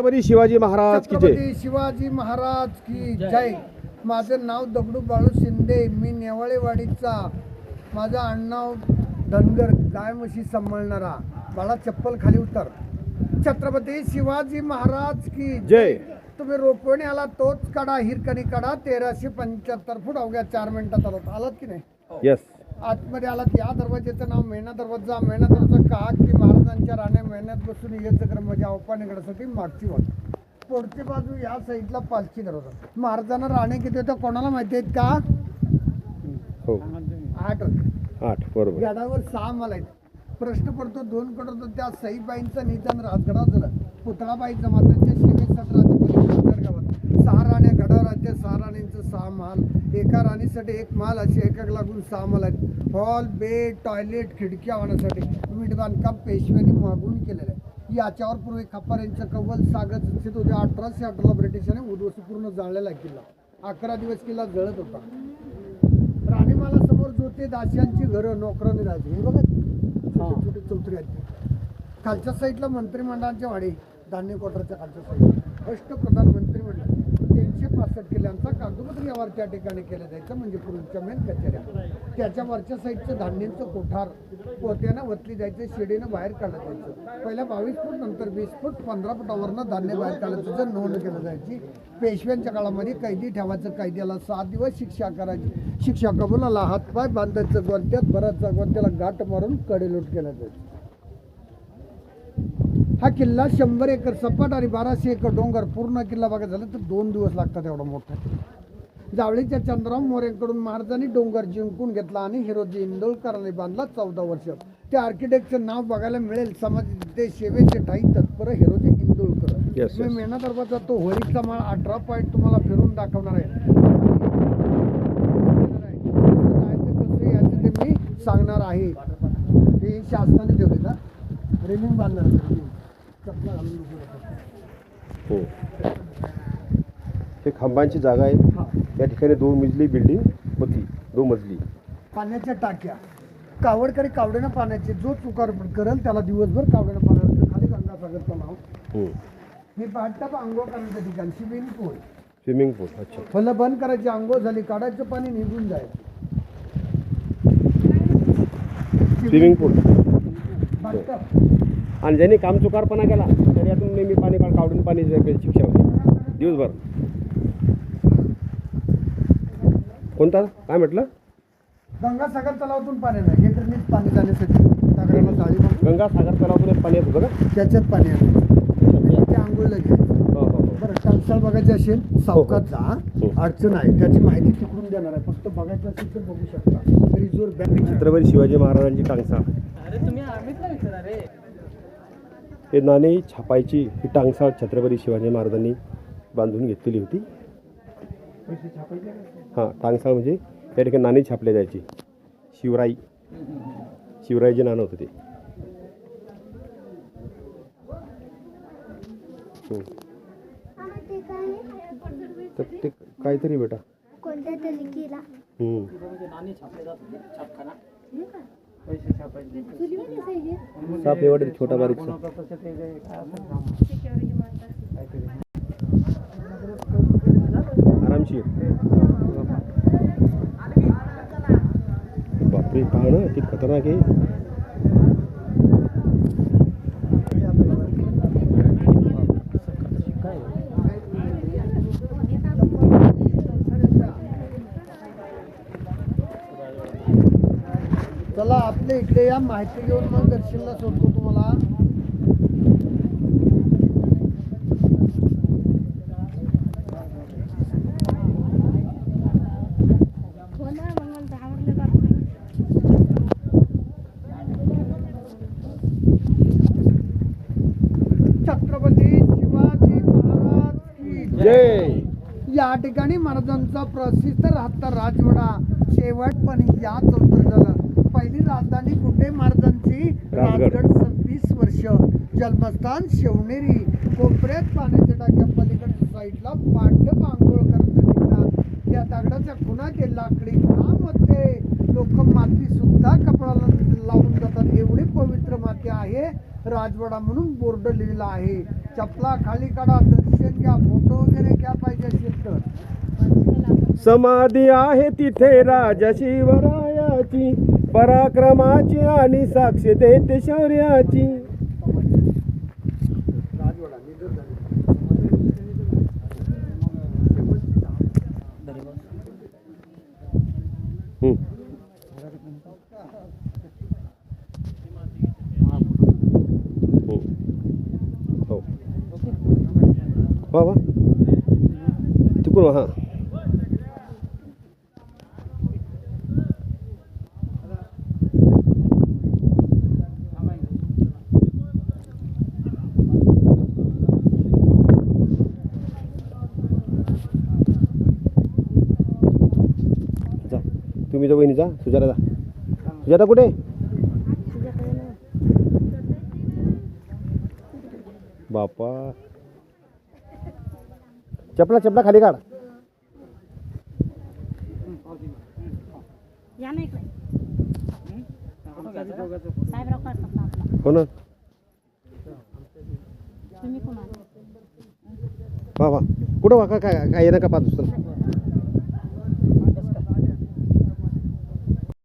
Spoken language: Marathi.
छत्रपती शिवाजी महाराज की जय. छत्रपती शिवाजी महाराज की जय. माझं नाव दगडू बाळू शिंदे मी नेवाळेवाडीचा. माझं आडनाव धनगर गाय म्हशी सांभाळणारा. बाळा चप्पल खाली उतर. छत्रपती शिवाजी महाराज की जय. तुम्ही रोपवणे आला तोच काढा हिरकणी काढा तेराशे पंच्याहत्तर फूट अवघ्या चार मिनिटात आलात. आलात की नाही? यस आतमध्ये आलात या दरवाजेचं नाव मेणा दरवाजा मेणा दरवाजा का की महाराजांच्या राण्या मेहनत बसून याचं क्रम म्हणजे अवपाणीकडसाठी मागची वाट. पुढची बाजू या साईडला पालखी दरवाजा. महाराजांना राणे किती होतं कोणाला माहिती आहेत का? हो. आठ होते. आठ बरोबर. गडावर सहा माल आहेत. प्रश्न पडतो दोन कडे होतो त्या सईबाईंचं निधन राजगडावर झालं. पुतळाबाईचं मातांच्या शिवेसाठी राजगड सहा राण्या गडावर आहेत त्या सहा राणींचं सहा माल. एका राणीसाठी एक माल असे एकाक लागून सहा माल आहेत. हॉल बेड टॉयलेट खिडक्या होण्यासाठी वीट बांधकाम पेशव्यांनी मागून केलेलं आहे. याच्यावर पूर्वी खप्पार यांचं कव्वल सागत स्थित होते. अठराशे अठराला ब्रिटिशांनी उद्वस्त पूर्ण जाळलेला किल्ला. अकरा दिवस किल्ला जळत होता. राणीमाला समोर जोते दासियांची घरं नोकरांनी राहायची हे बघा छोटे छोटे आहेत. खालच्या साईडला मंत्रिमंडळाच्या वाडे धान्य कोटरच्या खालच्या साईडला फर्स्ट प्रधानमंत्री म्हणलं तीनशे पासष्ट किल्ल्यांचा कागदपत्र व्यवहार त्या ठिकाणी केला जायचा म्हणजे पूर्वीच्या मेन कचेऱ्या. त्याच्या वरच्या साईडचं धान्यांचं कोठार पोत्यानं वतली जायचं शिडीनं बाहेर काढलं जायचं. पहिल्या बावीस फूट नंतर वीस फूट पंधरा फुटावरनं धान्य बाहेर काढलं जायचं नोंद केलं जायची. पेशव्यांच्या काळामध्ये कैदी ठेवायचं कैद्याला सात दिवस शिक्षा करायची. शिक्षा कबुलाला हातपाय बांधायचं गोंत्यात भरायचं गोंत्याला गाठ मारून कडेलूट केला जायचं. हा किल्ला शंभर एकर सपाट आणि बाराशे एकर डोंगर पूर्ण किल्ला बघायचा झालं तर दोन दिवस लागतात एवढा मोठा. जावळीच्या चंद्रराव मोरेंकडून महाराजांनी डोंगर जिंकून घेतला आणि हिरोजी इंदोळकरांनी बांधला चौदा वर्ष. त्या आर्किटेक्टचं नाव बघायला मिळेल समाज ते सेवेचे ठाई तत्पर हिरोजी इंदोळकर मी. मेना दरबाजा तो होळीचा माळ अठरा पॉईंट तुम्हाला फिरून दाखवणार आहे. ते मी सांगणार आहे. हे शासनाने ठेवले का रेलिंग बांधणार हो. हे खांबांची जागा आहे. हा. या ठिकाणी दोन मजली बिल्डिंग होती. दोन मजली. पाण्याच्या टाक्या. कावडकरी कावड्यानं पाण्याचे. जो चुकार करेल त्याला दिवसभर कावड्यानं पाण्याचं खाली गंगासागरचं नाव हम्म. हे. बाटप आंघोळ करण्याचं ठिकाण. स्विमिंग पूल स्विमिंग पूल अच्छा. फलं बंद करायची आंघोळ झाली काढायचं पाणी निघून जायचं. स्विमिंग पूल आणि ज्यांनी काम चुकारपणा केला तर यातून नेहमी पाणी काढ काढून पाणी शिक्षा होती. दिवसभर. कोणता? काय म्हटलं? गंगासागर तलावातून पाणी नाही. हे तर मीच पाणी जाण्यासाठी दगडाला जाळी मारून. गंगा सागर तलावातून एक पाणी येत का त्याच्यात पाणी आलं ते आंघोळीला घ्यायचं. हो हो हो. बरं टंचाळ बघायची असेल सावकात जा. हो. अडचण आहे. त्याची माहिती तिकडून देणार आहे. फक्त बघायचं असेल तर बघू शकता. Resort bank. छत्रपती शिवाजी महाराजांची टांगसाळ हे नाणे छापायची ही टांगसाळ छत्रपती शिवाजी महाराजांनी बांधून घेतलेली होती? हां टांगसाळ म्हणजे त्या ठिकाणी नाणी छापल्या जायची. शिवराई शिवराईचे नाणं होतं ते. तर ते काहीतरी बेटा. कोणत्या तरी केला साप एवढा छोटा बारीकसा आरामशीर. बापरे पहा ना ती खतरनाक आहे. इकडे या माहिती घेऊन मग दर्शनला सोडतो तुम्हाला. छत्रपती शिवाजी महाराज की जय. या ठिकाणी महाराजांचा प्रसिद्ध राहता राजवाडा. शेवट पण या चौतर झालं पहिली राजधानी कुठे महाराजांची राजगड. सव्वीस वर्ष. जन्मस्थान शिवनेरी. कोपऱ्यात पाण्याच्या टाक्या पलीकडच्या साईडला पांडव आंघोळ करत ठिकाण या दगडाच्या खुणा ते लाकडी मध्ये लोक माती सुद्धा कपडाला लावून जातात. एवढी पवित्र माती आहे. राजवाडा म्हणून बोर्ड लिहिलेला आहे. चपला खाली काढा. दर्शन घ्या. फोटो वगैरे घ्या पाहिजे असेल तर. समाधी आहे तिथे राजा शिवरायाची. पराक्रमाची आणि साक्ष देते शौर्याची. हं. हं. हो वा वा तिकडून हां वहिनी जा सुजाता सुजाता कुठे? बापा चपला चपला खाली काढ. हो ना? वा वा. कुठं वा काय काय येणं का पाहत असतं